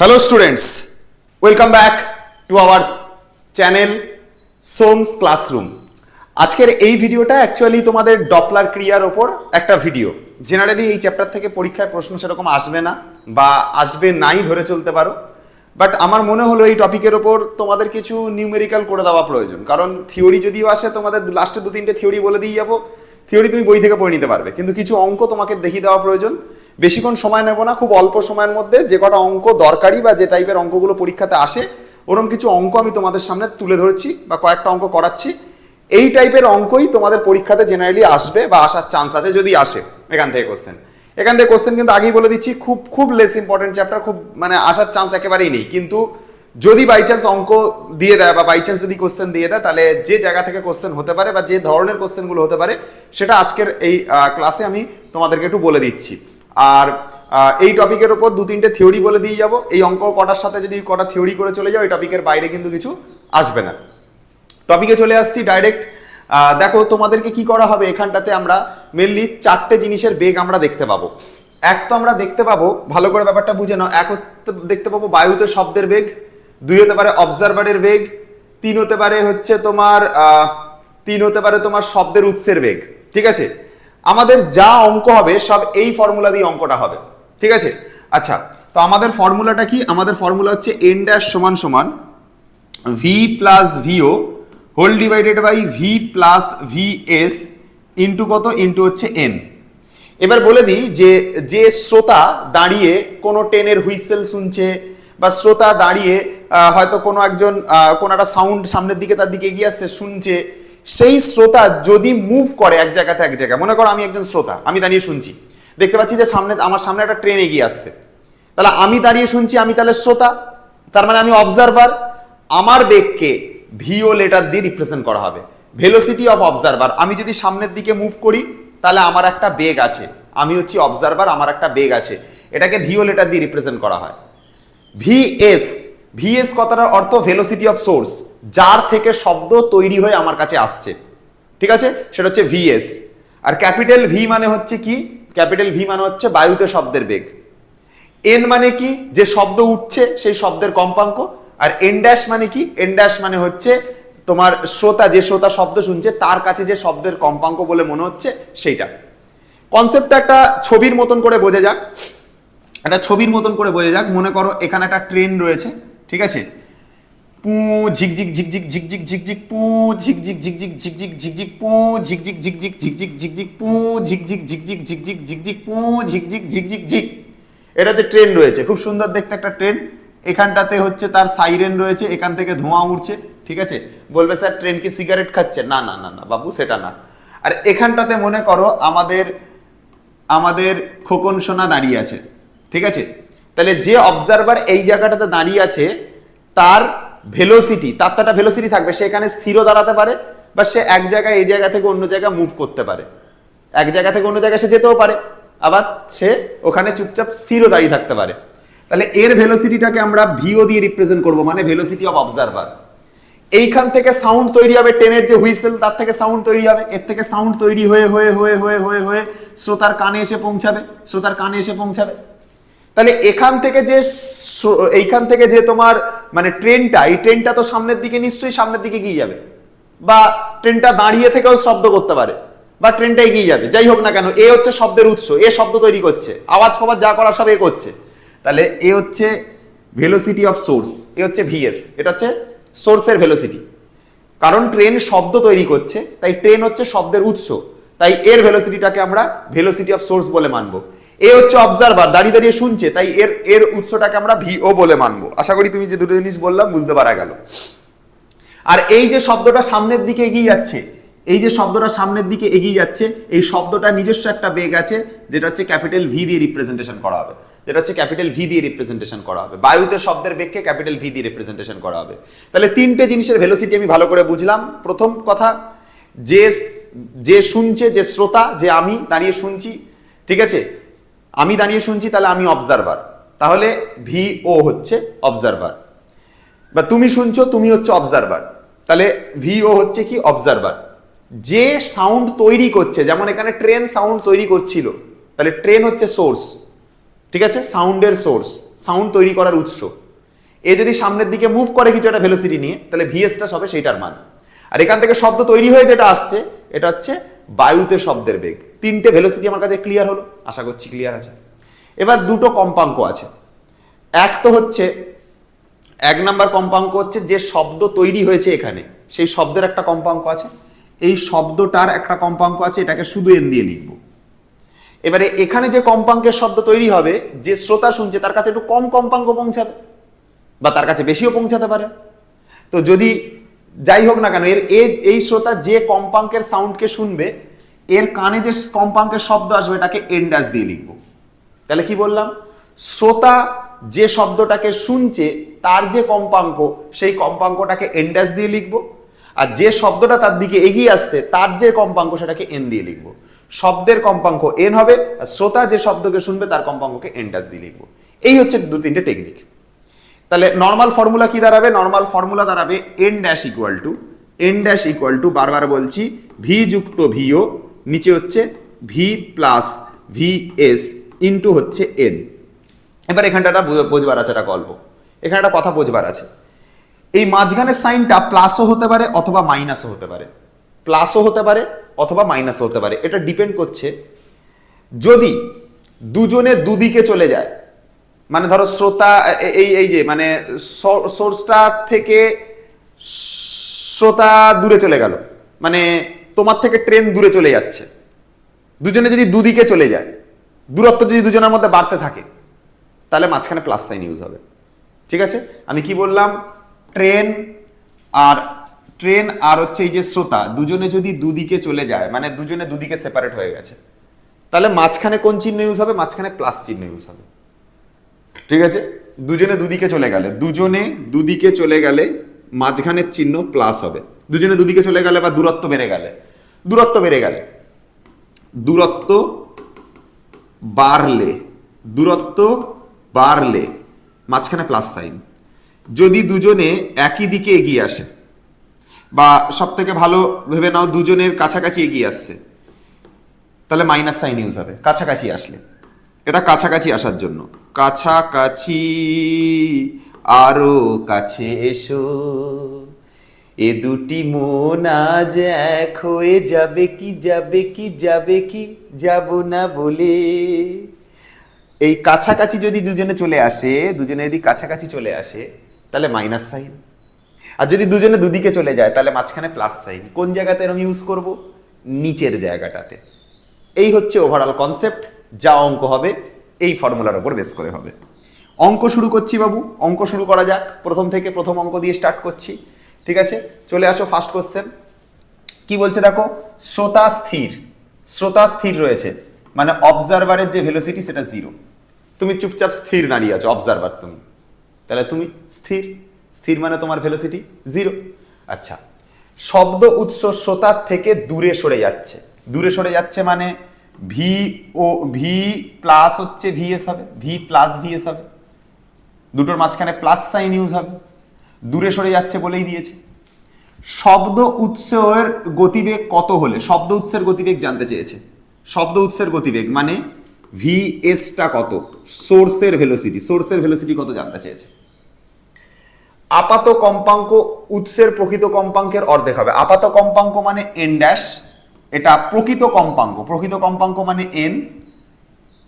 Hello students welcome back to our channel Soms classroom আজকের এই ভিডিওটা অ্যাকচুয়ালি তোমাদের ডপলার ক্রিয়ার ওপর একটা ভিডিও জেনারেলি এই চ্যাপ্টার থেকে পরীক্ষায় প্রশ্ন সেরকম আসবে না বা আসবে নাই ধরে চলতে পারো। বাট আমার মনে হলো এই টপিকের ওপর তোমাদের কিছু নিউমেরিক্যাল করে দেওয়া প্রয়োজন। কারণ থিওরি যদিও আসে, তোমাদের লাস্টে দু তিনটে থিওরি বলে দিয়ে যাব। থিওরি তুমি বই থেকে পড়ে নিতে পারবে। কিন্তু কিছু অঙ্ক তোমাকে দেখিয়ে দেওয়া প্রয়োজন। বেশিক্ষণ সময় নেব না, খুব অল্প সময়ের মধ্যে যে কটা অঙ্ক দরকারি বা যে টাইপের অঙ্কগুলো পরীক্ষাতে আসে ওরকম কিছু অঙ্ক আমি তোমাদের সামনে তুলে ধরছি বা কয়েকটা অঙ্ক করাচ্ছি। এই টাইপের অঙ্কই তোমাদের পরীক্ষাতে জেনারেলি আসবে বা আসার চান্স আছে যদি আসে এখান থেকে কোশ্চেন এখান থেকে কোশ্চেন কিন্তু আগেই বলে দিচ্ছি, খুব খুব লেস ইম্পর্টেন্ট চ্যাপ্টার খুব মানে আসার চান্স একেবারেই নেই। কিন্তু যদি বাই চান্স অঙ্ক দিয়ে দেয় বা বাই চান্স যদি কোশ্চেন দিয়ে দেয়, তাহলে যে জায়গা থেকে কোশ্চেন হতে পারে বা যে ধরনের কোশ্চেনগুলো হতে পারে, সেটা আজকের এই ক্লাসে আমি তোমাদেরকে একটু বলে দিচ্ছি। আর এই টপিকের ওপর দু তিনটে থিওরি বলে দিয়ে যাব। এই অঙ্ক কটার সাথে যদি কটা থিওরি করে চলে যাও, এই টপিকের বাইরে কিন্তু কিছু আসবে না। টপিকে চলে আসছি ডাইরেক্ট দেখো তোমাদেরকে কি করা হবে, এখানটাতে আমরা মেনলি চারটে জিনিসের বেগ আমরা দেখতে পাবো। এক তো আমরা দেখতে পাবো, ভালো করে ব্যাপারটা বুঝে নাও, এক দেখতে পাবো বায়ুতে শব্দের বেগ, দুই হতে পারে অবজারভারের বেগ, তিন হতে পারে হচ্ছে তোমার তিন হতে পারে তোমার শব্দের উৎসের বেগ, ঠিক আছে? আমাদের যা অঙ্ক হবে, সব এই ফর্মুলা দিয়ে অঙ্কটা হবে। ঠিক আছে? আচ্ছা তো আমাদের ফর্মুলাটা কি? আমাদের ফর্মুলা হচ্ছে এন ড্যাশ সমান সমান V plus VO whole divided by V plus V S into কত? ইন্টু হচ্ছে এন এবার বলে দিই যে যে শ্রোতা দাঁড়িয়ে কোনো ট্রেনের হুইসেল শুনছে বা শ্রোতা দাঁড়িয়ে হয়তো কোনো একজন কোনো একটা সাউন্ড সামনের দিকে তার দিকে এগিয়ে আসছে, শুনছে সেই শ্রোতা যদি মুভ করে এক জায়গাতে এক জায়গায়, মনে করো আমি একজন শ্রোতা, আমি দাঁড়িয়ে শুনছি, দেখতে পাচ্ছি যে সামনে, আমার সামনে একটা ট্রেন এগিয়ে আসছে। তাহলে আমি দাঁড়িয়ে শুনছি, আমি তাহলে শ্রোতা? তার মানে আমি অবজারভার আমার বেগকে ভিও লেটার দিয়ে রিপ্রেজেন্ট করা হবে। ভেলোসিটি অফ অবজারভার আমি যদি সামনের দিকে মুভ করি, তাহলে আমার একটা বেগ আছে। আমি হচ্ছি অবজারভার আমার একটা বেগ আছে। এটাকে ভিও লেটার দিয়ে রিপ্রেজেন্ট করা হয়। ভিএস ভিএস কথাটার অর্থ ভেলোসিটি অফ সোর্স যার থেকে শব্দ তৈরি হয়ে আমার কাছে আসছে। ঠিক আছে? সেটা হচ্ছে ভিএস আর ক্যাপিটাল ভি মানে হচ্ছে কি? ক্যাপিটাল ভি মানে হচ্ছে বায়ুতে শব্দের বেগ। এন মানে কি? যে শব্দ উঠছে, সেই শব্দের কম্পাঙ্ক। আর এন ড্যাশ মানে কি? এন ড্যাশ মানে হচ্ছে তোমার শ্রোতা, যে শ্রোতা শব্দ শুনছে, তার কাছে যে শব্দের কম্পাঙ্ক বলে মনে হচ্ছে, সেইটা। কনসেপ্টটা একটা ছবির মতন করে বোঝা যাক। একটা ছবির মতন করে বোঝা যাক। মনে করো এখানে একটা ট্রেন রয়েছে। ঠিক আছে? পু ঝিকঝিক ঝিকঝিক ঝিকঝিক ঝিকঝিক পু ঝিকঝিক ঝিকঝিক ঝিকঝিক ঝিকঝিক ঝিকঝিক ঝিকঝিক ঝিকঝিক ঝিকঝিক ঝিকঝিক ঝিকঝিক ঝিকঝিক ঝিকঝিক ঝিকঝিক ঝিকঝিক ঝিক এটা যে ট্রেন রয়েছে খুব সুন্দর দেখতে একটা ট্রেন এখানটাতে হচ্ছে তার সাইরেন রয়েছে এখান থেকে ধোঁয়া উঠছে ঠিক আছে বলবে স্যার ট্রেন কি সিগারেট খাচ্ছে না না না না বাবু সেটা না আর এখানটাতে মনে করো আমাদের আমাদের খোকন সোনা দাঁড়িয়ে আছে ঠিক আছে তাহলে যে অবজারভার এই জায়গাটাতে দাঁড়িয়ে আছে তার ভেলোসিটি তার তো একটা ভেলোসিটি থাকবে, সে এখানে স্থিরও দাঁড়াতে পারে, বা সে এক জায়গায় এই জায়গা থেকে অন্য জায়গায় মুভ করতে পারে। এক জায়গা থেকে অন্য জায়গায় সে যেতেও পারে, আবার সে ওখানে চুপচাপ স্থিরও দাঁড়িয়ে থাকতে পারে। তাহলে এর ভেলোসিটিটাকে আমরা ভিও দিয়ে রিপ্রেজেন্ট করব মানে ভেলোসিটি অফ অবজারভার এইখান থেকে সাউন্ড তৈরি হবে ট্রেনের যে হুইসেল তার থেকে সাউন্ড তৈরি হবে, এর থেকে সাউন্ড তৈরি হয়ে হয়ে হয়ে হয়ে হয়ে হয়ে, শ্রোতার কানে এসে পৌঁছাবে, শ্রোতার কানে এসে পৌঁছাবে। তাহলে এখান থেকে যে এইখান থেকে যে তোমার মানে ট্রেনটা, এই ট্রেনটা তো সামনের দিকে নিশ্চয়ই সামনের দিকে এগিয়ে যাবে। বা ট্রেনটা দাঁড়িয়ে থেকেও শব্দ করতে পারে, বা ট্রেনটা এগিয়ে যাবে। যাই হোক না কেন, এ হচ্ছে শব্দের উৎস, এ শব্দ তৈরি করছে, আওয়াজ ফাওয়াজ যা করা সব এ করছে। তাহলে এ হচ্ছে ভেলোসিটি অফ সোর্স এ হচ্ছে ভিএস এটা হচ্ছে সোর্সের ভেলোসিটি কারণ ট্রেন শব্দ তৈরি করছে, তাই ট্রেন হচ্ছে শব্দের উৎস, তাই এর ভেলোসিটিটাকে আমরা ভেলোসিটি অফ সোর্স বলে মানবো। এ হচ্ছে অবজারভার দাঁড়িয়ে দাঁড়িয়ে শুনছে, তাই এর এর উৎসটাকে আমরা ভিও বলে মানবো। আশা করি তুমি যে দুটো জিনিস বললাম বুঝতে পারা গেল। আর এই যে শব্দটা সামনের দিকে এগিয়ে যাচ্ছে, এই যে শব্দটা সামনের দিকে এগিয়ে যাচ্ছে, এই শব্দটা নিজস্ব একটা বেগ আছে, যেটা হচ্ছে ক্যাপিটাল ভি দিয়ে রিপ্রেজেন্টেশন করা হবে। যেটা হচ্ছে ক্যাপিটাল ভি দিয়ে রিপ্রেজেন্টেশন করা হবে। বায়ুতে শব্দের বেগকে ক্যাপিটাল ভি দিয়ে রিপ্রেজেন্টেশন করা হবে। তাহলে তিনটে জিনিসের ভেলোসিটি আমি ভালো করে বুঝলাম। প্রথম কথা, যে যে শুনছে, যে শ্রোতা, যে আমি, দাঁড়িয়ে শুনছি, ঠিক আছে? আমি দাঁড়িয়ে শুনছি, তাহলে আমি অবজারভার তাহলে ভি ও হচ্ছে অবজারভার বা তুমি শুনছো, তুমি হচ্ছে অবজারভার তাহলে ভি ও হচ্ছে কি? অবজারভার যে সাউন্ড তৈরি করছে, যেমন এখানে ট্রেন সাউন্ড তৈরি করছিল, তাহলে ট্রেন হচ্ছে সোর্স ঠিক আছে? সাউন্ডের সোর্স সাউন্ড তৈরি করার উৎস। এ যদি সামনের দিকে মুভ করে কিছু একটা ভেলোসিটি নিয়ে, তাহলে ভিএসটা হবে সেইটার মান। আর এখান থেকে শব্দ তৈরি হয়ে যেটা আসছে, এটা হচ্ছে বায়ুতে শব্দের বেগ। তিনটে ভেলোসিটি আমার কাছে ক্লিয়ার হলো। আশা করছি ক্লিয়ার আছে। এবার দুটো কম্পাঙ্ক আছে। এক তো হচ্ছে, এক নাম্বার কম্পাঙ্ক হচ্ছে যে শব্দ তৈরি হয়েছে এখানে। সেই শব্দের একটা কম্পাঙ্ক আছে। এই শব্দটার একটা কম্পাঙ্ক আছে, এটাকে শুধু এন দিয়ে লিখব। এবারে এখানে যে কম্পাঙ্কের শব্দ তৈরি হবে, যে শ্রোতা শুনছে, তার কাছে একটু কম কম্পাঙ্ক পৌঁছাবে। বা তার কাছে বেশিও পৌঁছাতে পারে। তো যদি যাই হোক না কেন, এর এই শ্রোতা যে কম্পাঙ্কের সাউন্ডকে শুনবে, এর কানে যে কম্পাঙ্কের শব্দ আসবে, এটাকে এন্ডাস দিয়ে লিখব। তাহলে কি বললাম? শ্রোতা যে শব্দটাকে শুনছে, তার যে কম্পাঙ্ক, সেই কম্পাঙ্কটাকে এন্ডাস দিয়ে লিখব। আর যে শব্দটা তার দিকে এগিয়ে আসছে, তার যে কম্পাঙ্ক, সেটাকে এন দিয়ে লিখব। শব্দের কম্পাঙ্ক এন হবে, আর শ্রোতা যে শব্দকে শুনবে, তার কম্পাঙ্ককে এন্ডাস দিয়ে লিখব। এই হচ্ছে দু তিনটে টেকনিক তাহলে নর্মাল ফর্মুলা কি দাঁড়াবে? নর্মাল ফর্মুলা দাঁড়াবে N dash equal to N dash equal to বারবার বলছি ভি যুক্ত ভিও নিচে হচ্ছে V plus V S into হচ্ছে এন এবার এখানটা একটা বোঝবার আছে, একটা গল্প। এখানে একটা কথা বোঝবার আছে। এই মাঝখানের সাইনটা প্লাসও হতে পারে অথবা মাইনাসও হতে পারে। প্লাসও হতে পারে অথবা মাইনাসও হতে পারে। এটা ডিপেন্ড করছে। যদি দুজনে দুদিকে চলে যায় মানে ধরো শ্রোতা এই এই যে মানে সোর্সটা থেকে শ্রোতা দূরে চলে গেল। মানে তোমার থেকে ট্রেন দূরে চলে যাচ্ছে। দুজনে যদি দুদিকে চলে যায়, দূরত্ব যদি দুজনের মধ্যে বাড়তে থাকে, তাহলে মাঝখানে প্লাস সাইন ইউজ হবে। ঠিক আছে? আমি কি বললাম? ট্রেন আর ট্রেন আর হচ্ছে এই যে শ্রোতা, দুজনে যদি দুদিকে চলে যায় মানে দুজনে দুদিকে সেপারেট হয়ে গেছে, তাহলে মাঝখানে কোন চিহ্ন ইউজ হবে? মাঝখানে প্লাস চিহ্ন ইউজ হবে। ঠিক আছে? দুজনে দুদিকে চলে গেলে। দুজনে দুদিকে চলে গেলে মাঝখানের চিহ্ন প্লাস হবে। দুজনে দুদিকে চলে গেলে বা দূরত্ব বেড়ে গেলে। দূরত্ব বেড়ে গেলে। দূরত্ব বাড়লে দূরত্ব বাড়লে মাঝখানে প্লাস সাইন যদি দুজনে একই দিকে এগিয়ে আসে বা সব থেকে ভালো ভেবে নাও দুজনের কাছাকাছি এগিয়ে আসছে, তাহলে মাইনাস সাইন ইউজ হবে, কাছাকাছি আসলে। এটা কাছাকাছি আসার জন্য। কাছাকাছি আরও কাছে এসো। এ দুটি মন আজ এক হয়ে যাবে কি যাবে কি যাবে কি, যাব না বলে। এই কাছাকাছি যদি দুজনে চলে আসে, দুজনে যদি কাছাকাছি চলে আসে, তাহলে মাইনাস সাইন আর যদি দুজনে দুদিকে চলে যায়, তাহলে মাঝখানে প্লাস সাইন কোন জায়গাতে এরকম ইউজ করব? নিচের জায়গাটাতে। এই হচ্ছে ওভারঅল কনসেপ্ট যা অঙ্ক হবে, এই ফর্মুলার ওপর বেস করে হবে। অঙ্ক শুরু করছি বাবু, অঙ্ক শুরু করা যাক। প্রথম থেকে প্রথম অঙ্ক দিয়ে স্টার্ট করছি, ঠিক আছে? চলে আসো ফার্স্ট কোশ্চেন কি বলছে দেখো? শ্রোতা স্থির। শ্রোতা স্থির রয়েছে। মানে অবজারভারের যে ভেলোসিটি সেটা জিরো তুমি চুপচাপ স্থির দাঁড়িয়ে আছো অবজারভার তুমি। তাহলে তুমি স্থির। স্থির মানে তোমার ভেলোসিটি জিরো আচ্ছা শব্দ উৎস শ্রোতার থেকে দূরে সরে যাচ্ছে। দূরে সরে যাচ্ছে মানে ভি ও ভি প্লাস হচ্ছে ভিএস হবে ভি প্লাস ভিএস হবে দুটোর মাঝখানে প্লাস সাইন ইউজ হবে। দূরে সরে যাচ্ছে বলেই দিয়েছে। শব্দ উৎসের গতিবেগ কত হলে? শব্দ উৎসের গতিবেগ জানতে চেয়েছে। শব্দ উৎসের গতিবেগ মানে ভি এসটা কত? সোর্সের ভেলোসিটি সোর্সের ভেলোসিটি কত জানতে চেয়েছে। আপাত কম্পাঙ্ক উৎসের প্রকৃত কম্পাঙ্কের অর্ধেক হবে। আপাত কম্পাঙ্ক মানে এন ড্যাশ এটা প্রকৃত কম্পাঙ্ক। প্রকৃত কম্পাঙ্ক মানে এন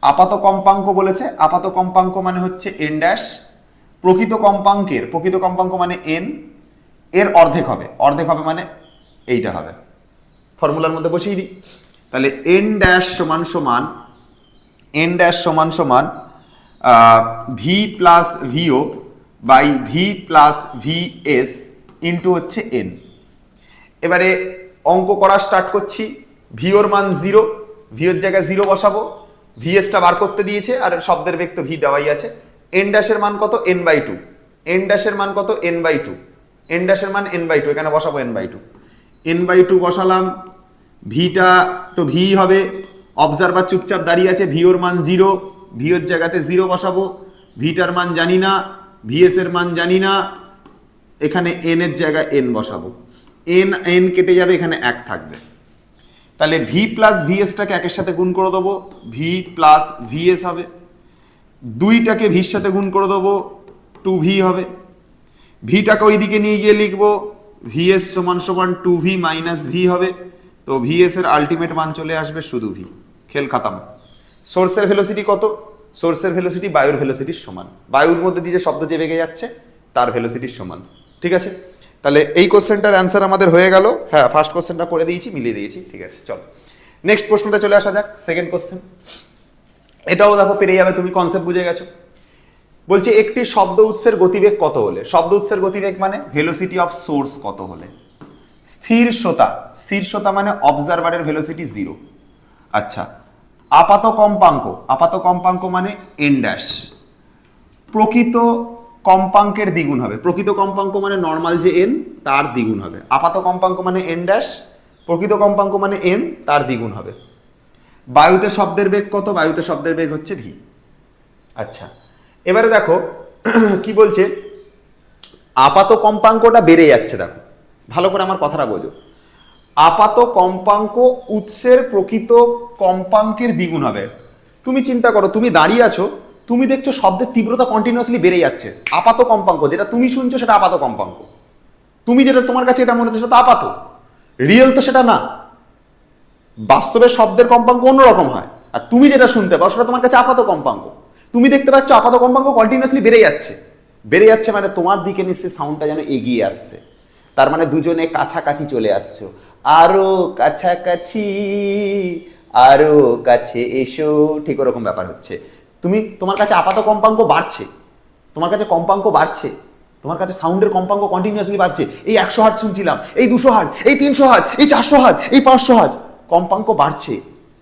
আপাত কম্পাঙ্ক বলেছে, আপাত কম্পাঙ্ক মানে হচ্ছে এন ড্যাশ প্রকৃত কম্পাঙ্কের, প্রকৃত কম্পাঙ্ক মানে এন এর অর্ধেক হবে। অর্ধেক হবে মানে এইটা হবে। ফর্মুলার মধ্যে বসিয়ে দিই। তাহলে এন ড্যাশ সমান সমান এন ড্যাশ সমান সমান V plus VO by V plus V S into হচ্ছে এন এবারে অঙ্ক করা স্টার্ট করছি। ভিওর মান জিরো ভিওর জায়গায় জিরো বসাবো। ভিএসটা বার করতে দিয়েছে আর শব্দের বেগ তো ভি দেওয়াই আছে। এন ড্যাশের মান কত? এন বাই টু এন ড্যাশের মান কত? এন বাই টু এন ড্যাশের মান এন বাই টু এখানে বসাবো N by two N by two বসালাম। ভিটা তো ভি হবে। অবজারভার চুপচাপ দাঁড়িয়ে আছে। ভিওর মান জিরো ভিওর জায়গাতে জিরো বসাবো। ভিটার মান জানি না। ভিএস এর মান জানি না। এখানে এন এর জায়গায় এন বসাবো। এন এন কেটে যাবে, এখানে এক থাকবে। তাহলে ভি প্লাস ভিএসটাকে একের সাথে গুণ করে দেবো। ভি প্লাস ভিএস হবে। দুইটাকে ভির সাথে গুণ করে দেবো। টু ভি হবে। ভিটাকে ওইদিকে নিয়ে গিয়ে লিখব। ভিএস সমান সমান টু ভি মাইনাস ভি হবে। তো ভিএস এর আলটিমেট মান চলে আসবে শুধু ভি খেল খাতাম। সোর্সের ভেলোসিটি কত? সোর্সের ভেলোসিটি বায়ুর ভেলোসিটির সমান। বায়ুর মধ্যে দিয়ে যে শব্দ যে বেগে যাচ্ছে, তার ভেলোসিটির সমান। ঠিক আছে? তাহলে এই কোশ্চেনটার অ্যান্সার আমাদের হয়ে গেল। হ্যাঁ ফার্স্ট কোশ্চেনটা করে দিয়েছি, মিলিয়ে দিয়েছি, ঠিক আছে, চলো। নেক্সট প্রশ্নটা চলে আসা যাক সেকেন্ড কোশ্চেন এটাও দেখো পেরে যাবে, তুমি কনসেপ্ট বুঝে গেছো। বলছে, একটি শব্দ উৎসের গতিবেগ কত হলে? শব্দ উৎসের গতিবেগ মানে ভেলোসিটি অফ সোর্স কত হলে? স্থির শ্রোতা স্থির শ্রোতা মানে অবজারভারের ভেলোসিটি জিরো আচ্ছা আপাত কম্পাঙ্ক আপাত কম্পাঙ্ক মানে এন ড্যাশ প্রকৃত কম্পাঙ্কের দ্বিগুণ হবে। প্রকৃত কম্পাঙ্ক মানে নর্মাল যে এন তার দ্বিগুণ হবে। আপাত কম্পাঙ্ক মানে এন ড্যাশ প্রকৃত কম্পাঙ্ক মানে এন তার দ্বিগুণ হবে। বায়ুতে শব্দের বেগ কত? বায়ুতে শব্দের বেগ হচ্ছে ভি আচ্ছা এবারে দেখো, কি বলছে? আপাত কম্পাঙ্কটা বেড়ে যাচ্ছে, দেখো। ভালো করে আমার কথাটা বোঝো। আপাত কম্পাঙ্ক উৎসের প্রকৃত কম্পাঙ্কের দ্বিগুণ হবে। তুমি চিন্তা করো, তুমি দাঁড়িয়ে আছো তুমি দেখছ শব্দের তীব্রতা কন্টিনিউয়াসলি বেড়ে যাচ্ছে। আপাত কম্পাঙ্ক, যেটা তুমি শুনছো সেটা আপাত কম্পাঙ্ক। তুমি যেটা তোমার কাছে এটা মনে হচ্ছে সেটা আপাত। রিয়েল তো সেটা না। বাস্তবে শব্দের কম্পাঙ্ক অন্যরকম হয়। আর তুমি যেটা শুনতে পাও সেটা তোমার কাছে আপাত কম্পাঙ্ক। তুমি দেখতে পাচ্ছ আপাত কম্পাঙ্ক কন্টিনিউয়াসলি বেড়ে যাচ্ছে। বেড়ে যাচ্ছে মানে তোমার দিকে নিশ্চয়ই সাউন্ডটা যেন এগিয়ে আসছে। তার মানে দুজনে কাছাকাছি চলে আসছো। আরও কাছাকাছি, আরও কাছে এসো। ঠিক ওরকম ব্যাপার হচ্ছে। তুমি, তোমার কাছে আপাত কম্পাঙ্ক বাড়ছে, তোমার কাছে কম্পাঙ্ক বাড়ছে, তোমার কাছে সাউন্ডের কম্পাঙ্ক কন্টিনিউয়াসলি বাড়ছে, এই একশো হাট শুনছিলাম, এই দুশো হাট এই তিনশো হাট এই চারশো হাট এই পাঁচশো হাট কম্পাঙ্ক বাড়ছে,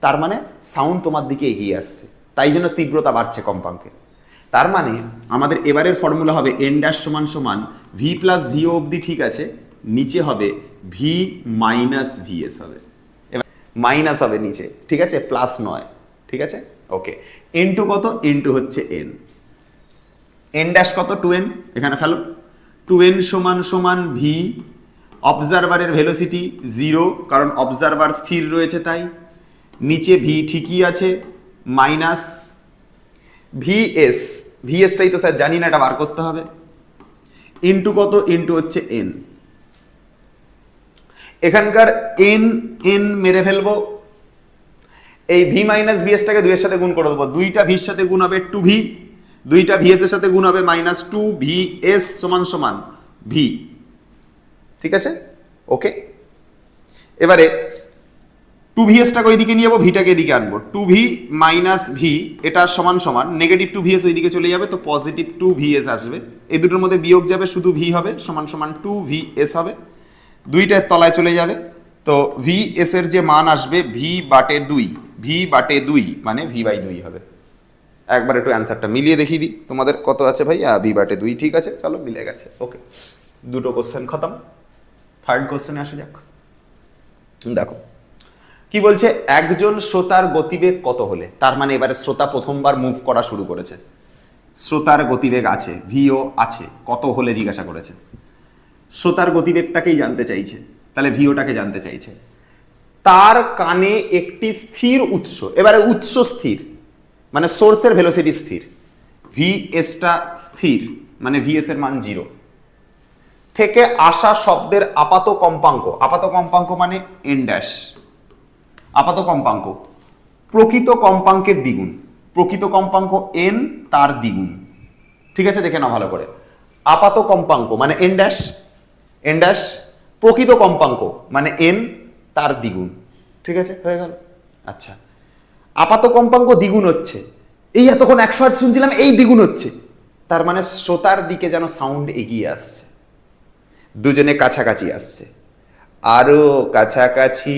তার মানে সাউন্ড তোমার দিকে এগিয়ে আসছে, তাই জন্য তীব্রতা বাড়ছে কম্পাঙ্কের। তার মানে আমাদের এবারের ফর্মুলা হবে এন ড্যাশ সমান সমান ভি প্লাস ভিও অবধি ঠিক আছে, নিচে হবে ভি মাইনাস ভিএস হবে, এবার মাইনাস হবে নিচে, ঠিক আছে প্লাস নয়, ঠিক আছে? ওকে এন টু কত? এন টু হচ্ছে এন এন ড্যাশ কত? টু এন এখানে ফেলো। টু এন সমান সমান ভি অবজারভারের ভেলোসিটি জিরো কারণ অবজারভার স্থির রয়েছে তাই। নিচে ভি ঠিকই আছে মাইনাস ভিএস ভিএসটাই তো স্যার জানি না, এটা বার করতে হবে। ইন্টু কত? ইন্টু হচ্ছে এন এখানকার এন এন মেরে ফেলব। এই ভি মাইনাস ভিএসটাকে দুইয়ের সাথে গুণ করে দেবো। দুইটা ভির সাথে গুণ হবে টু ভি দুইটা ভিএস এর সাথে গুণ হবে মাইনাস টু ভি এস সমান সমান ভি ঠিক আছে? ওকে এবারে টু ভিএসটাকে ওইদিকে নিয়ে যাব ভিটাকে এদিকে আনব। টু ভি মাইনাস ভি এটা সমান সমান নেগেটিভ টু ভিএস ওইদিকে চলে যাবে, তো পজিটিভ টু ভিএস আসবে। এই দুটোর মধ্যে বিয়োগ যাবে, শুধু ভি হবে, সমান সমান টু ভি এস হবে। দুইটার তলায় চলে যাবে, তো ভি এস এর যে মান আসবে ভি বাটে দুই। ভি বাটে দুই মানে ভি বাই দুই হবে। একবার একটু অ্যান্সারটা মিলিয়ে দেখিয়ে দিই, তোমাদের কত আছে ভাই ভি বাটে দুই ঠিক আছে? চলো, মিলে গেছে। ওকে দুটো কোশ্চেন খতম। থার্ড কোশ্চেনে আসা যাক। দেখো, কি বলছে, একজন শ্রোতার গতিবেগ কত হলে? তার মানে এবারে শ্রোতা প্রথমবার মুভ করা শুরু করেছে। শ্রোতার গতিবেগ আছে ভিও আছে, কত হলে জিজ্ঞাসা করেছে? শ্রোতার গতিবেগটাকেই জানতে চাইছে, তাহলে ভিওটাকে জানতে চাইছে। তার কানে একটি স্থির উৎস। এবারে উৎস স্থির মানে সোর্সের ভেলোসিটি স্থির। ভি এসটা স্থির মানে ভিএস এর মান জিরো থেকে আসা শব্দের আপাত কম্পাঙ্ক আপাত কম্পাঙ্ক মানে এন ড্যাশ আপাত কম্পাঙ্ক, প্রকৃত কম্পাঙ্কের দ্বিগুণ। প্রকৃত কম্পাঙ্ক এন তার দ্বিগুণ। ঠিক আছে, দেখে নাও ভালো করে। আপাত কম্পাঙ্ক মানে এন ড্যাশ এন ড্যাশ প্রকৃত কম্পাঙ্ক মানে এন তার দ্বিগুণ। ঠিক আছে? হয়ে গেল। আচ্ছা। আপাত কম্পাঙ্ক দ্বিগুণ হচ্ছে। এই এতক্ষণ একশো আট শুনছিলাম, এই দ্বিগুণ হচ্ছে। তার মানে শ্রোতার দিকে যেন সাউন্ড এগিয়ে আসছে। দুজনে কাছাকাছি আসছে। আরও কাছাকাছি,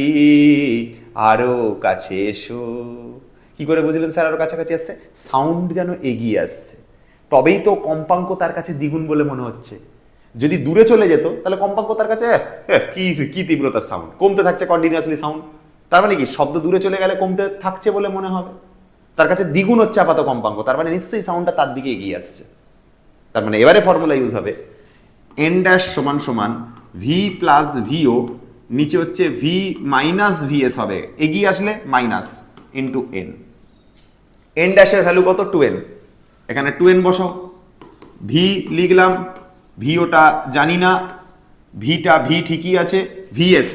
আরও কাছে এসো। কি করে বুঝলেন স্যার, আরও কাছাকাছি আসছে? সাউন্ড যেন এগিয়ে আসছে। তবেই তো কম্পাঙ্ক তার কাছে দ্বিগুণ বলে মনে হচ্ছে। যদি দূরে চলে যেত তাহলে কম্পাঙ্ক তার কাছে "এহ, এহ, কি কি তীব্রতার সাউন্ড কমতে থাকছে কন্টিনিউয়াসলি সাউন্ড তার মানে কি শব্দ দূরে চলে গেলে কমতে থাকছে বলে মনে হবে? তার কাছে দ্বিগুণ হচ্ছে আপাত কম্পাঙ্ক তার মানে নিশ্চয়ই সাউন্ডটা তার দিকে এগিয়ে আসছে। তার মানে এবারে ফর্মুলা ইউজ হবে এন ড্যাশ সমান সমান ভি প্লাস ভিও নিচে হচ্ছে ভি মাইনাস ভিএস হবে এগিয়ে আসলে মাইনাস ইন্টু এন এন ড্যাশের ভ্যালু কত? এন এখানে টু এন বসাও ভি লিখলাম ভি ওটা জানি না, ভিটা ভি ঠিকই আছে, ভিএস।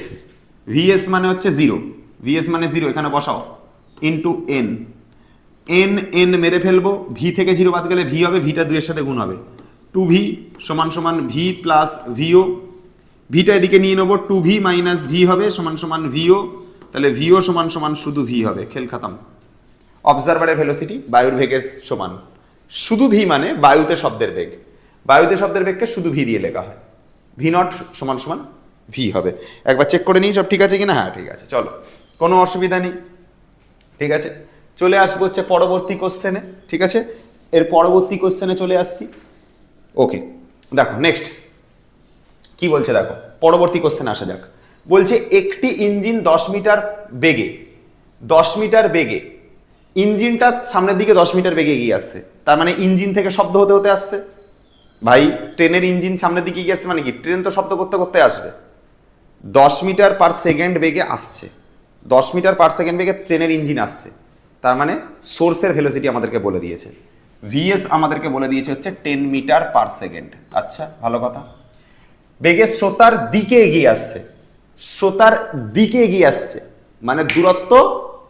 ভিএস মানে হচ্ছে জিরো। ভিএস মানে জিরো, এখানে বসাও। ইন্টু এন এন এন মেরে ফেলব ভি থেকে জিরো বাদ গেলে ভি হবে ভিটা দুইয়ের সাথে গুণ হবে। টু ভি সমান সমান ভি প্লাস ভিও ভিটা এদিকে নিয়ে নেব টু ভি মাইনাস ভি হবে, সমান সমান ভিও তাহলে ভিও সমান সমান শুধু ভি হবে, খেল খাতাম। অবজারভারের ভেলোসিটি বায়ুর বেগের সমান। শুধু ভি মানে বায়ুতে শব্দের বেগ। বায়ুতে শব্দের বেগকে শুধু ভি দিয়ে লেখা হয়। ভি নট সমান সমান ভি হবে। একবার চেক করে নিই, সব ঠিক আছে কিনা? হ্যাঁ ঠিক আছে, চলো। কোনো অসুবিধা নেই। ঠিক আছে? চলে আসব হচ্ছে পরবর্তী কোশ্চেনে ঠিক আছে? এর পরবর্তী কোশ্চেনে চলে আসছি। ওকে দেখো নেক্সট কি বলছে দেখো? পরবর্তী কোশ্চেন আসা যাক। বলছে, একটি ইঞ্জিন দশ মিটার বেগে, দশ মিটার বেগে, ইঞ্জিনটা সামনের দিকে দশ মিটার বেগে এগিয়ে আসছে। তার মানে ইঞ্জিন থেকে শব্দ হতে হতে আসছে। ভাই, ট্রেনের ইঞ্জিন সামনের দিকে আসছে মানে কি? ট্রেন তো শব্দ করতে করতে আসবে। দশ মিটার পার সেকেন্ড বেগে আসছে। দশ মিটার পার সেকেন্ড বেগে ট্রেনের ইঞ্জিন আসছে। তার মানে সোর্সের ভেলোসিটি আমাদেরকে বলে দিয়েছে। ভিএস আমাদেরকে বলে দিয়েছে হচ্ছে টেন মিটার পার সেকেন্ড আচ্ছা ভালো কথা। বেগে শ্রোতার দিকে এগিয়ে আসছে। শ্রোতার দিকে এগিয়ে আসছে। মানে দূরত্ব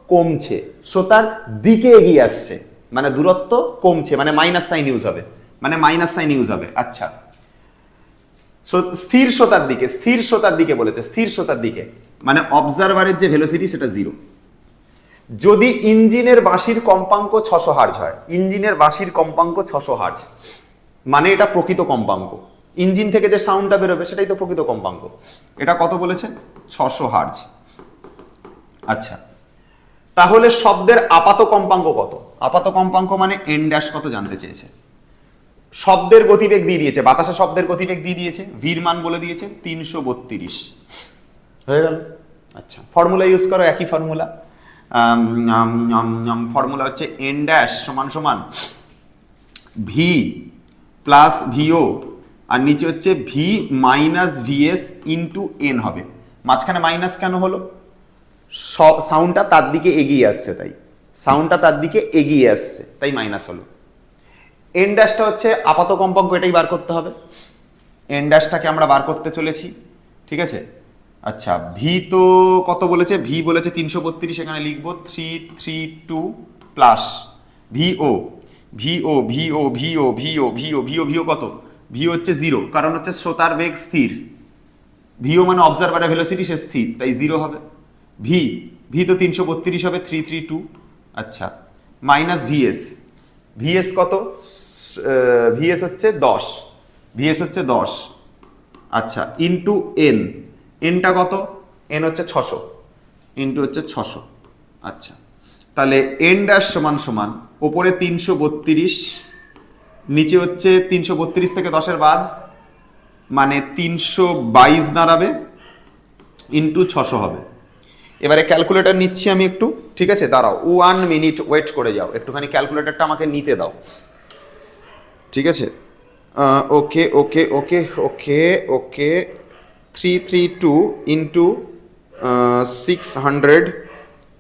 কমছে। শ্রোতার দিকে এগিয়ে আসছে। মানে দূরত্ব কমছে। মানে মাইনাস সাইন ইউজ হবে। মানে মাইনাস সাইন ইউজ হবে। আচ্ছা। স্থির শ্রোতার দিকে, স্থির শ্রোতার দিকে বলেছে, স্থির শ্রোতার দিকে। মানে অবজারভারের যে ভেলোসিটি সেটা জিরো যদি ইঞ্জিনের বাঁশির কম্পাঙ্ক ছশো হার্জ হয়, ইঞ্জিনের বাঁশির কম্পাঙ্ক ছশো হার্জ মানে এটা প্রকৃত কম্পাঙ্ক। ইঞ্জিন থেকে যে সাউন্ডটা বেরোবে, সেটাই তো প্রকৃত কম্পাঙ্ক। এটা কত বলেছে? ছশো হার্জ আচ্ছা। তাহলে শব্দের আপাত কম্পাঙ্ক কত? আপাত কম্পাঙ্ক মানে এন ড্যাশ কত জানতে চেয়েছে? শব্দের গতিবেগ দিয়ে দিয়েছে, বাতাসে শব্দের গতিবেগ দিয়ে দিয়েছে, ভির মান বলে দিয়েছে তিনশো বত্রিশ। হয়ে গেল? আচ্ছা ফর্মুলা ইউজ করো, একই ফর্মুলা ফর্মুলা হচ্ছে এন ড্যাশ সমান সমান ভি প্লাস ভিও আর নিচে হচ্ছে V minus VS into N হবে। মাঝখানে মাইনাস কেন হলো? সাউন্ডটা তার দিকে এগিয়ে আসছে তাই। সাউন্ডটা তার দিকে এগিয়ে আসছে, তাই মাইনাস হলো। এন ড্যাশটা হচ্ছে আপাত কম্পাঙ্ক এটাই বার করতে হবে। এন ড্যাশটাকে আমরা বার করতে চলেছি, ঠিক আছে? আচ্ছা ভি তো কত বলেছে? ভি বলেছে তিনশো বত্রিশ, এখানে লিখব three three two plus V O V O V O V O V O V O V O V O কত? ভি হচ্ছে জিরো কারণ হচ্ছে শ্রোতার বেগ স্থির। ভিও মানে অবজারভারের ভেলোসিটি সে স্থির, তাই জিরো হবে। ভি ভি তো তিনশো বত্রিশ হবে থ্রি থ্রি টু আচ্ছা মাইনাস ভিএস ভিএস কত? ভিএস হচ্ছে দশ। ভিএস হচ্ছে দশ। আচ্ছা ইন্টু এন এনটা কত? এন হচ্ছে ছশো। ইন্টু হচ্ছে ছশো। আচ্ছা তাহলে এন ড্যাশ সমান সমান, ওপরে তিনশো বত্রিশ, নিচে হচ্ছে তিনশো বত্রিশ থেকে দশের বাদ মানে তিনশো বাইশ দাঁড়াবে ইন্টু ছশো হবে। এবারে ক্যালকুলেটার নিচ্ছি আমি একটু, ঠিক আছে? দাঁড়াও ওয়ান মিনিট ওয়েট করে যাও। একটুখানি ক্যালকুলেটরটা আমাকে নিতে দাও। ঠিক আছে? Okay okay okay okay okay three three two into six hundred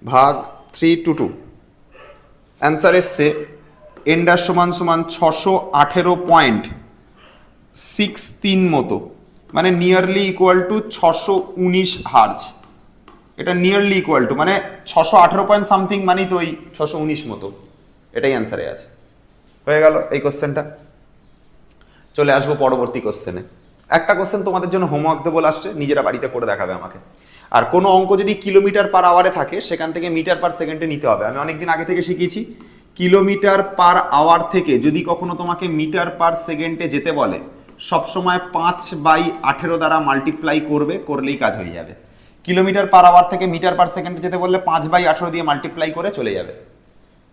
ভাগ থ্রি টু টু অ্যান্সার এসছে এন্ডার সমান সমান ছশো আঠেরো পয়েন্ট সিক্স তিন মতো মানে নিয়ারলি ইকুয়াল টু ছশো উনিশ হার্জ এটা নিয়ারলি ইকুয়াল টু মানে ছশো আঠেরো পয়েন্ট সামথিং মানেই তো ওই ছশো উনিশ মতো। এটাই অ্যান্সারে আছে। হয়ে গেল এই কোশ্চেনটা চলে আসব পরবর্তী কোশ্চেনে একটা কোশ্চেন তোমাদের জন্য হোমওয়ার্ক দেবো লাস্টে নিজেরা বাড়িতে করে দেখাবে আমাকে। আর কোনো অঙ্ক যদি কিলোমিটার পার আওয়ারে থাকে, সেখান থেকে মিটার পার সেকেন্ডে নিতে হবে। আমি অনেকদিন আগে থেকে শিখিয়েছি কিলোমিটার পার আওয়ার থেকে যদি কখনো তোমাকে মিটার পার সেকেন্ডে যেতে বলে, সবসময় পাঁচ বাই আঠেরো দ্বারা মাল্টিপ্লাই করবে, করলেই কাজ হয়ে যাবে। কিলোমিটার পার আওয়ার থেকে মিটার পার সেকেন্ডে যেতে বললে পাঁচ বাই আঠেরো দিয়ে মাল্টিপ্লাই করে চলে যাবে।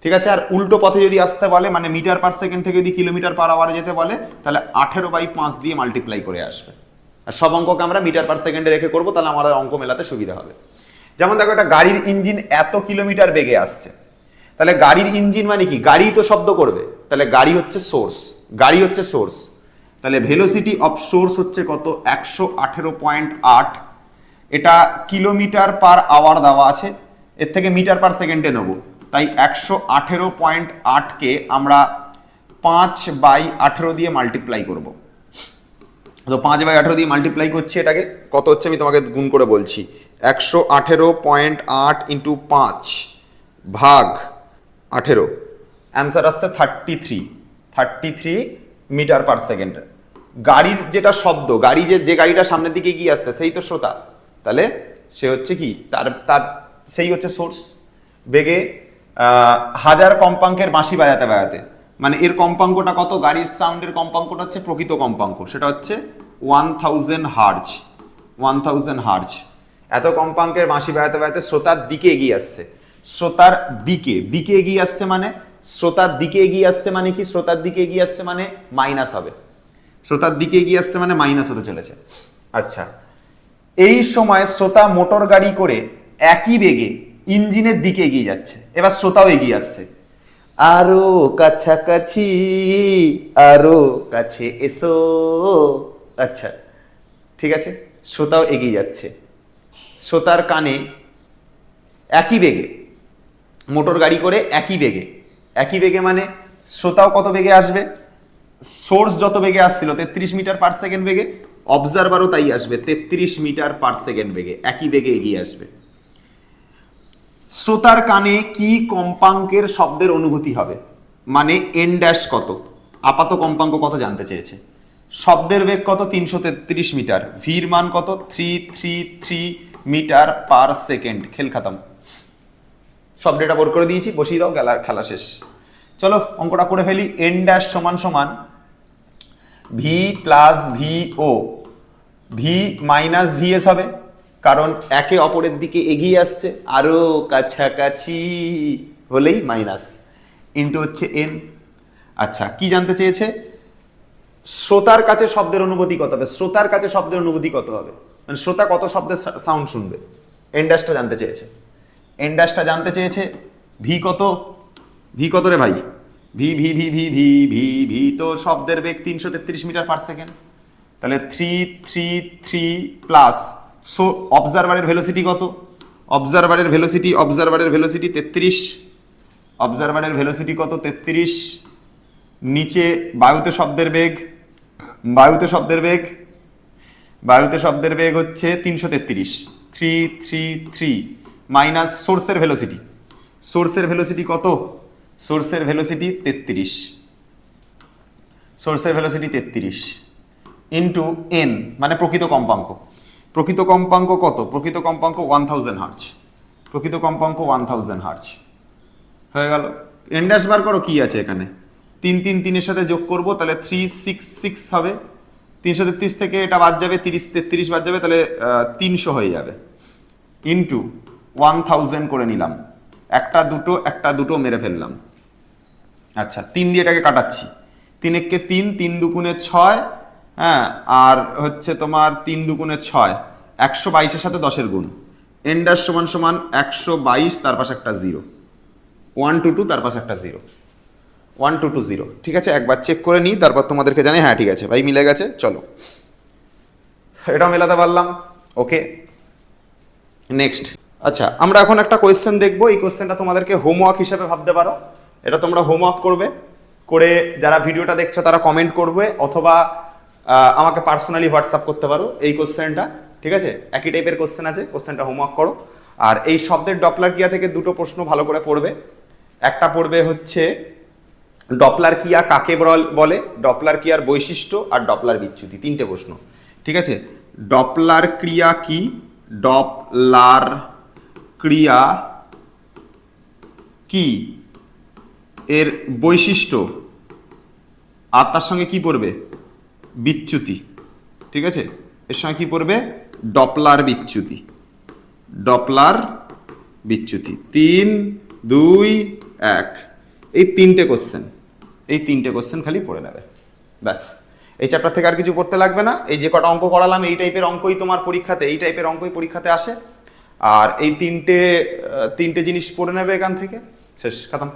ঠিক আছে? আর উল্টো পথে যদি আসতে বলে মানে মিটার পার সেকেন্ড থেকে যদি কিলোমিটার পার আওয়ারে যেতে বলে, তাহলে আঠেরো বাই পাঁচ দিয়ে মাল্টিপ্লাই করে আসবে। আর সব অঙ্ককে আমরা মিটার পার সেকেন্ডে রেখে করব, তাহলে আমাদের অঙ্ক মেলাতে সুবিধা হবে। যেমন দেখো, একটা গাড়ির ইঞ্জিন এত কিলোমিটার বেগে আসছে। তাহলে গাড়ির ইঞ্জিন মানে কি? গাড়ি তো শব্দ করবে। তাহলে গাড়ি হচ্ছে সোর্স গাড়ি হচ্ছে সোর্স তাহলে ভেলোসিটি অফ সোর্স হচ্ছে কত? একশো আঠেরো পয়েন্ট আট এটা কিলোমিটার পার আওয়ার দেওয়া আছে। এর থেকে মিটার পার সেকেন্ডে নেব। তাই একশো আঠেরো পয়েন্ট আটকে আমরা পাঁচ বাই আঠেরো দিয়ে মাল্টিপ্লাই করব। তো পাঁচ বাই আঠেরো দিয়ে মাল্টিপ্লাই করছি এটাকে। কত হচ্ছে আমি তোমাকে গুণ করে বলছি। একশো আঠেরো পয়েন্ট আট ইন্টু পাঁচ ভাগ আঠেরো। অ্যান্সার আসছে thirty three thirty three metre per second. গাড়ির যেটা শব্দ, গাড়ি যে যে গাড়িটা সামনের দিকে গিয়ে আসছে, সেই তো শ্রোতা। তাহলে সে হচ্ছে কি? তার তার, সেই হচ্ছে সোর্স বেগে হাজার কম্পাঙ্কের বাঁশি বাজাতে বাজাতে। মানে এর কম্পাঙ্কটা কত? গাড়ির সাউন্ডের কম্পাঙ্কটা হচ্ছে প্রকৃত কম্পাঙ্ক। সেটা হচ্ছে one thousand hertz one thousand hertz এত কম্পাঙ্কের বাঁশি বাজাতে বাজাতে শ্রোতার দিকে এগিয়ে আসছে। শ্রোতার দিকে দিকে এগিয়ে আসছে মানে শ্রোতার দিকে এগিয়ে আসছে মানে কি? শ্রোতার দিকে এগিয়ে আসছে মানে মাইনাস হবে। শ্রোতার দিকে এগিয়ে আসছে মানে মাইনাস হতে চলেছে। আচ্ছা এই সময় শ্রোতা মোটর গাড়ি করে একই বেগে ইঞ্জিনের দিকে এগিয়ে যাচ্ছে। এবার শ্রোতাও এগিয়ে আসছে। আরও কাছাকাছি, আরও কাছে এসো। আচ্ছা ঠিক আছে? শ্রোতাও এগিয়ে যাচ্ছে। শ্রোতার কানে একই বেগে, মোটর গাড়ি করে একই বেগে। একই বেগে মানে শ্রোতাও কত বেগে আসবে? সোর্স যত বেগে আসছিল, তেত্রিশ মিটার পার সেকেন্ড বেগে অবজারভারও তাই আসবে, তেত্রিশ মিটার পার সেকেন্ড বেগে, একই বেগে এগিয়ে আসবে। শ্রোতার কানে কি কম্পাঙ্কের শব্দের অনুভূতি হবে? মানে এন ড্যাশ কত? আপাত কম্পাঙ্ক কত জানতে চেয়েছে? শব্দের বেগ কত? তিনশো তেত্রিশ মিটার। ভির মান কত? Three three three metre per second খেল খাতাম। সব ডেটা বোর করে দিয়েছি, বসিয়ে দাও খেলা খেলা শেষ। চলো, অঙ্কটা করে ফেলি। এন ড্যাশ সমান সমান V plus V O V minus VS হবে কারণ একে অপরের দিকে এগিয়ে আসছে আরও কাছাকাছি হলেই মাইনাস ইন্টু হচ্ছে এন আচ্ছা কি জানতে চেয়েছে শ্রোতার কাছে শব্দের অনুভূতি কত হবে শ্রোতার কাছে শব্দের অনুভূতি কত হবে মানে শ্রোতা কত শব্দের সাউন্ড শুনবে এন্ডাসটা জানতে চেয়েছে এন্ডাসটা জানতে চেয়েছে ভি কত ভি কত রে ভাই V V V V V V V তো শব্দের বেগ তিনশো তেত্রিশ মিটার পার সেকেন্ড তাহলে three three three plus so অবজারভারের velocity কত? অবজারভারের ভেলোসিটি অবজারভারের ভেলোসিটি তেত্রিশ অবজারভারের ভেলোসিটি কত? তেত্রিশ। নিচে বায়ুতে শব্দের বেগ, বায়ুতে শব্দের বেগ, বায়ুতে শব্দের বেগ হচ্ছে তিনশো তেত্রিশ। থ্রি থ্রি থ্রি মাইনাস সোর্সের ভেলোসিটি সোর্সের ভেলোসিটি কত? সোর্সের ভেলোসিটি তেত্রিশ। সোর্সের ভেলোসিটি তেত্রিশ। ইন্টু এন মানে প্রকৃত কম্পাঙ্ক। প্রকৃত কম্পাঙ্ক কত? প্রকৃত কম্পাঙ্ক ওয়ান থাউজেন্ড হার্চ প্রকৃত কম্পাঙ্ক ওয়ান থাউজেন্ড হার্চ হয়ে গেল। এন্ডাস বার করো, কি আছে এখানে? তিন তিন, তিনের সাথে যোগ করব, তাহলে থ্রি সিক্স সিক্স হবে। তিনশো তেত্রিশ থেকে এটা বাদ যাবে, তিরিশ, তেত্রিশ বাদ যাবে, তাহলে তিনশো হয়ে যাবে। ইন্টু ওয়ান থাউজেন্ড করে নিলাম। একটা, দুটো একটা, দুটো মেরে ফেললাম। আচ্ছা তিন দিয়ে এটাকে কাটাচ্ছি। তিন এককে তিন তিন দুগুণে ছয় হ্যাঁ আর হচ্ছে তোমার তিন দুগুণে ছয়, একশো বাইশের সাথে দশের গুণ। এন্ডার সমান সমান একশো বাইশ, তার পাশে একটা জিরো ওয়ান টু টু তার পাশে একটা zero one two two zero ঠিক আছে? একবার চেক করে নিই, তারপর তোমাদেরকে জানি হ্যাঁ ঠিক আছে ভাই, মিলে গেছে। চলো। এটাও মেলাতে পারলাম। ওকে নেক্সট আচ্ছা আমরা এখন একটা কোয়েশ্চেন দেখব। এই কোয়েশ্চেনটা তোমাদেরকে হোমওয়ার্ক হিসেবে ভাবতে পারো। এটা তোমরা হোমওয়ার্ক করবে। করে যারা ভিডিওটা দেখছ, তারা কমেন্ট করবে। অথবা আমাকে পার্সোনালি হোয়াটসঅ্যাপ করতে পারো এই কোশ্চেনটা ঠিক আছে? একই টাইপের কোশ্চেন আছে কোশ্চেনটা হোমওয়ার্ক করো। আর এই শব্দের ডপলার কিয়া থেকে দুটো প্রশ্ন ভালো করে পড়বে। একটা পড়বে হচ্ছে ডপলার কিয়া কাকে বল- ডপলার কিয়ার বৈশিষ্ট্য আর ডপলার বিচ্যুতি, তিনটে প্রশ্ন, ঠিক আছে? ডপলার ক্রিয়া কি? ডপলার ক্রিয়া কি? এর বৈশিষ্ট্য, আর তার সঙ্গে কি পড়বে? বিচ্যুতি, ঠিক আছে? এর সঙ্গে কি পড়বে? ডপলার বিচ্যুতি। ডপলার বিচ্যুতি। তিন, দুই, এক। এই তিনটে কোশ্চেন এই তিনটে কোশ্চেন খালি পড়ে নেবে। ব্যাস। এই চ্যাপ্টার থেকে আর কিছু পড়তে লাগবে না। এই যে কটা অঙ্ক করালাম, এই টাইপের অঙ্কই তোমার পরীক্ষাতে, এই টাইপের অঙ্কই পরীক্ষাতে আসে। আর এই তিনটে তিনটে জিনিস পড়ে নেবে এখান থেকে। শেষ, খতম।